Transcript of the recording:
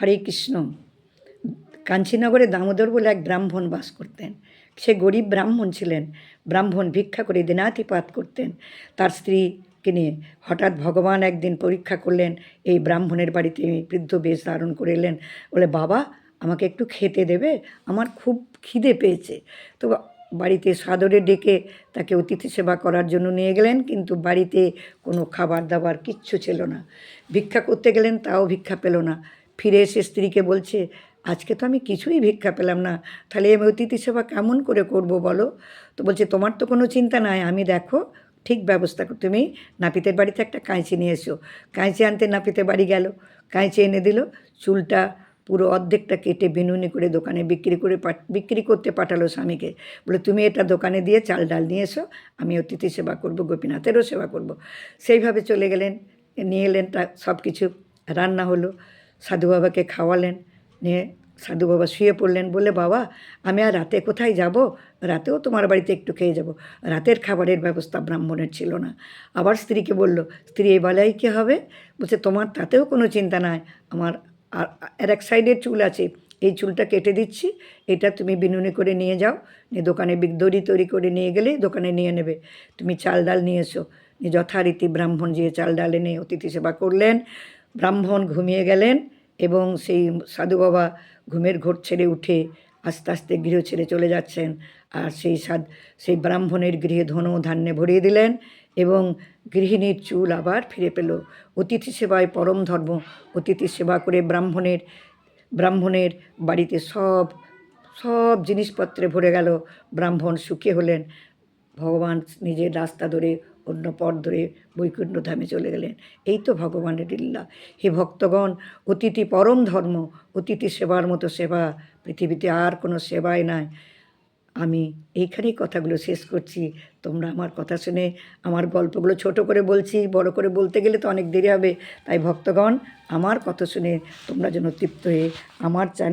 হরে কৃষ্ণ। কাঞ্চীনগরে দামোদর বলে এক ব্রাহ্মণ বাস করতেন। সে গরিব ব্রাহ্মণ ছিলেন। ব্রাহ্মণ ভিক্ষা করে দিনাতিপাত করতেন। তার স্ত্রীকে নিয়ে হঠাৎ ভগবান একদিন পরীক্ষা করলেন। এই ব্রাহ্মণের বাড়িতে বৃদ্ধ বেশ ধারণ করে এলেন। বলে, বাবা, আমাকে একটু খেতে দেবে? আমার খুব খিদে পেয়েছে। তো বাড়িতে সাদরে ডেকে তাকে অতিথি সেবা করার জন্য নিয়ে গেলেন। কিন্তু বাড়িতে কোনো খাবার দাবার কিচ্ছু ছিল না। ভিক্ষা করতে গেলেন, তাও ভিক্ষা পেল না। ফিরে এসে স্ত্রীকে বলছে, আজকে তো আমি কিছুই ভিক্ষা পেলাম না, তাহলে আমি অতিথি সেবা কেমন করে করব বলো? তো বলছে, তোমার তো কোনো চিন্তা নাই, আমি দেখো, ঠিক ব্যবস্থা তুমি নাপিতের বাড়িতে একটা কাঁচি নিয়ে এসো। কাঁচি আনতে নাপিতের বাড়ি গেল কাঁচি এনে দিল, চুলটা পুরো অর্ধেকটা কেটে বিনুনি করে দোকানে বিক্রি করে বিক্রি করতে পাঠালো স্বামীকে। বলে, তুমি এটা দোকানে দিয়ে চাল ডাল নিয়ে এসো, আমি অতিথি সেবা করব, গোপীনাথেরও সেবা করব। সেইভাবে চলে গেলেন, নিয়ে এলেন সব কিছু রান্না হলো। সাধু বাবাকে খাওয়ালেন, নিয়ে সাধু বাবা শুয়ে পড়লেন বলে বাবা, আমি আর রাতে কোথায় যাব? রাতেও তোমার বাড়িতে একটু খেয়ে যাব। রাতের খাবারের ব্যবস্থা ব্রাহ্মণের ছিল না। আবার স্ত্রীকে বলল, স্ত্রী, এই বেলায় কী হবে? বলছে, তোমার তাতেও কোনো চিন্তা নাই, আমার আর আর এক সাইডের চুল আছে, এই চুলটা কেটে দিচ্ছি, এটা তুমি বিনুনে করে নিয়ে যাও, নিয়ে দোকানে দড়ি তৈরি করে নিয়ে গেলে দোকানে নিয়ে নেবে, তুমি চাল ডাল নিয়ে এসো। যথারীতি ব্রাহ্মণ যে চাল ডাল এনে অতিথি সেবা করলেন ব্রাহ্মণ ঘুমিয়ে গেলেন এবং সেই সাধু বাবা ঘুমের ঘোর ছেড়ে উঠে আস্তে আস্তে গৃহ ছেড়ে চলে যাচ্ছেন। আর সেই সাদ সেই ব্রাহ্মণের গৃহে ধন ধান্যে ভরিয়ে দিলেন এবং গৃহিণীর চুল আবার ফিরে পেল। অতিথি সেবায় পরম ধর্ম, অতিথি সেবা করে ব্রাহ্মণের ব্রাহ্মণের বাড়িতে সব সব জিনিসপত্রে ভরে গেল। ব্রাহ্মণ সুখী হলেন। ভগবান নিজের রাস্তা ধরে অন্য পথ ধরে বৈকুণ্ঠ ধামে চলে গেলেন। এই তো ভগবানের লীলা। হে ভক্তগণ, অতিথি পরম ধর্ম, অতিথি সেবার মতো সেবা। পৃথিবীতে আর কোনো সেবাই নাই। আমি এইখানেই কথাগুলো শেষ করছি। তোমরা আমার কথা শুনে আমার গল্পগুলো ছোট করে বলছি, বড় করে বলতে গেলে তো অনেক দেরি হবে। তাই ভক্তগণ, আমার কথা শুনে তোমরা যেন তৃপ্ত হয়ে আমার চ্যানেল